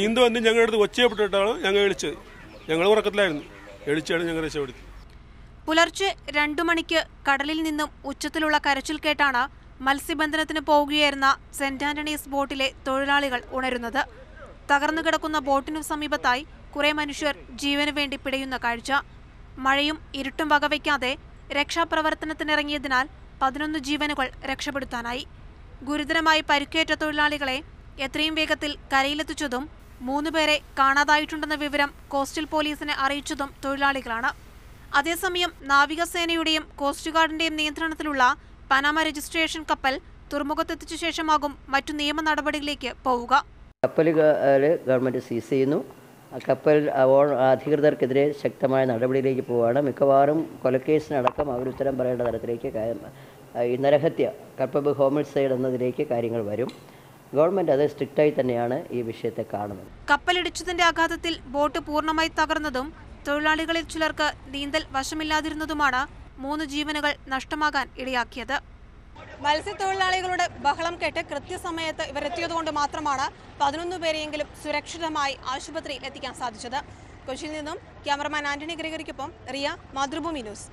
നീന്തു വന്ന് ഞങ്ങളുടെ അടുത്ത് ഒച്ചയപ്പെട്ടിട്ടാണ് ഞങ്ങൾ എളിച്ചത് ഞങ്ങൾ ഉറക്കത്തിലായിരുന്നു. എളിച്ചാണ് ഞങ്ങൾ രക്ഷപ്പെടുത്തി പുലർച്ചെ രണ്ടു മണിക്ക് കടലിൽ നിന്നും ഉച്ചത്തിലുള്ള കരച്ചിൽ കേട്ടാണ് മത്സ്യബന്ധനത്തിന് പോവുകയായിരുന്ന സെന്റ് ആന്റണീസ് ബോട്ടിലെ തൊഴിലാളികൾ ഉണരുന്നത്. തകർന്നു കിടക്കുന്ന ബോട്ടിനു സമീപത്തായി കുറെ മനുഷ്യർ ജീവന് വേണ്ടി പിടയുന്ന കാഴ്ച. മഴയും ഇരുട്ടും വകവയ്ക്കാതെ രക്ഷാപ്രവർത്തനത്തിനിറങ്ങിയതിനാൽ പതിനൊന്ന് ജീവനുകൾ രക്ഷപ്പെടുത്താനായി. ഗുരുതരമായി പരിക്കേറ്റ തൊഴിലാളികളെ എത്രയും വേഗത്തിൽ കരയിലെത്തിച്ചതും മൂന്നുപേരെ കാണാതായിട്ടുണ്ടെന്ന വിവരം കോസ്റ്റൽ പോലീസിനെ അറിയിച്ചതും തൊഴിലാളികളാണ്. അതേസമയം നാവികസേനയുടെയും കോസ്റ്റ് ഗാർഡിന്റെയും നിയന്ത്രണത്തിലുള്ള പനാമ രജിസ്ട്രേഷൻ കപ്പൽ തുറമുഖത്തെത്തിച്ച ശേഷമാകും മറ്റു നിയമ നടപടികളിലേക്ക് പോവുക. കപ്പൽ ഗവൺമെന്റ് സീസ് ചെയ്യുന്നു. കപ്പൽ അധികൃതർക്കെതിരെ ശക്തമായ നടപടിയിലേക്ക് പോവുകയാണ്. മിക്കവാറും കൊലക്കേസിനടക്കം അവർ ഉത്തരം പറയേണ്ട തരത്തിലേക്ക് നരഹത്യ കപ്പബ് ഹോമിസൈഡ് എന്നതിലേക്ക് കാര്യങ്ങൾ വരും. ഗവൺമെന്റ് അത് സ്ട്രിക്റ്റായി തന്നെയാണ് ഈ വിഷയത്തെ കാണുന്നത്. കപ്പലിടിച്ചതിന്റെ ആഘാതത്തിൽ ബോട്ട് പൂർണമായി തകർന്നതും തൊഴിലാളികളിൽ ചിലർക്ക് നീന്തൽ വശമില്ലാതിരുന്നതുമാണ് മൂന്ന് ജീവനുകൾ നഷ്ടമാകാൻ ഇടയാക്കിയത്. മത്സ്യത്തൊഴിലാളികളുടെ ബഹളം കേട്ട് കൃത്യസമയത്ത് ഇവരെത്തിയത് കൊണ്ട് മാത്രമാണ് പതിനൊന്ന് പേരെയെങ്കിലും സുരക്ഷിതമായി ആശുപത്രിയിൽ എത്തിക്കാൻ സാധിച്ചത്. കൊച്ചിയിൽ നിന്നും ക്യാമറമാൻ ആന്റണി ഗ്രിഗറിക്കൊപ്പം റിയ മാതൃഭൂമി ന്യൂസ്.